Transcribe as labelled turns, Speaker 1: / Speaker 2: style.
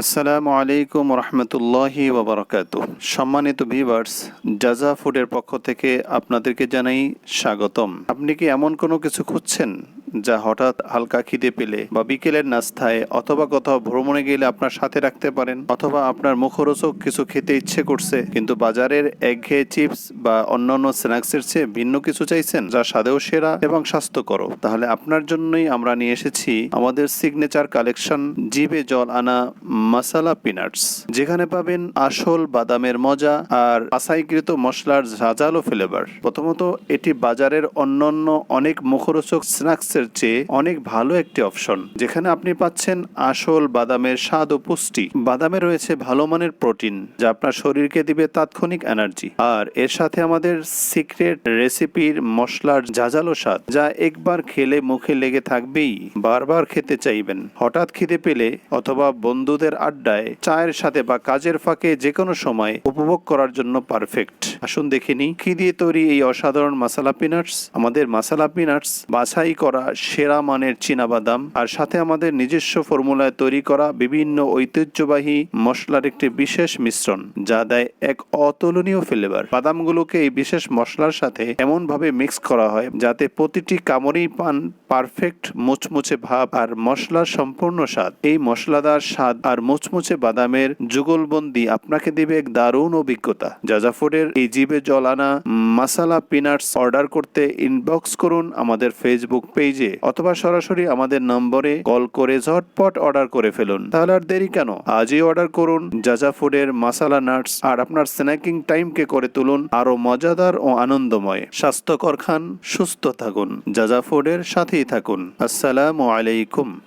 Speaker 1: আসসালামু আলাইকুম রহমতুল্লাহি ওবরাকাত সম্মানিত ভিভার্স জাজা ফুডের পক্ষ থেকে আপনাদেরকে জানাই স্বাগতম। আপনি কি এমন কোনো কিছু খুঁজছেন? যা হঠাৎ হালকা খিদে পেলে বা বিকেলের নাস্তায় অথবা কোথাও ভ্রমণে গেলে আপনার সাথে রাখতে পারেন অথবা আপনার মুখরোচক কিছু খেতে ইচ্ছে করছে, কিন্তু বাজারের একঘেয়ে চিপস বা অন্যান্য স্ন্যাক্সের চেয়ে ভিন্ন কিছু চাইছেন যা স্বাদেও সেরা এবং স্বাস্থ্যকর তাহলে আপনার জন্যই আমরা নিয়ে এসেছি আমাদের সিগনেচার কালেকশন জিবে জল আনা মাসালা পিনাটস যেখানে পাবেন আসল বাদামের মজা আর আসাইকৃত মশলার ঝাঁঝালো ফ্লেভার প্রথমত এটি বাজারের অন্যান্য অনেক মুখরোচক স্ন্যাক্সের চেয়ে অনেক ভালো একটি অপশন, যেখানে আপনি পাচ্ছেন আসল বাদামের স্বাদ ও পুষ্টি। বাদামে রয়েছে ভালো মানের প্রোটিন, যা আপনার শরীরকে দিবে তাৎক্ষণিক এনার্জি। আর এর সাথে আমাদের সিক্রেট রেসিপির মশলার ঝাঁঝালো স্বাদ, যা একবার খেলে মুখে লেগে থাকবেই, বারবার খেতে চাইবেন। হঠাৎ খিদে পেলে অথবা বন্ধুদের আড্ডায়, চায়ের সাথে বা কাজের ফাঁকে যে কোনো সময় উপভোগ করার জন্য পারফেক্ট। আসুন দেখে নিই, কি দিয়ে তৈরি এই অসাধারণ মাসালা পিনাটস? আমাদের মাসালা পিনাটস বাছাই করা সেরা মানের চীনাবাদাম। আর সাথে আমাদের নিজস্ব ফর্মুলায় তৈরি করা বিভিন্ন ঐতিহ্যবাহী মশলার একটি বিশেষ মিশ্রণ, যা দেয় এক অতুলনীয় ফ্লেভার বাদামগুলোকে এই বিশেষ মশলার সাথে এমন ভাবে মিক্স করা হয়, যাতে প্রতিটি কামড়েই পান পারফেক্ট মুচমুচে ভাব আর মশলার সম্পূর্ণ স্বাদ। এই মশলাদার স্বাদ আর মুচমুচে বাদামের যুগলবন্দি আপনাকে দিবে এক দারুণ অভিজ্ঞতা। জাজাফুডের এই জিবে জল আনা মাসালা পিনাটস অর্ডার করতে ইনবক্স করুন আমাদের ফেসবুক পেজে অথবা সরাসরি আমাদের নম্বরে কল করে ঝটপট অর্ডার করে ফেলুন তাহলে আর দেরি কেন? আজই অর্ডার করুন জাজা ফুডের মাসালা নাটস আর আপনার স্ন্যাকিং টাইমকে করে তুলুন আরও মজাদার ও আনন্দময়। স্বাস্থ্যকর খান, সুস্থ থাকুন। জাজা ফুডের সাথেই থাকুন। আসসালামু আলাইকুম।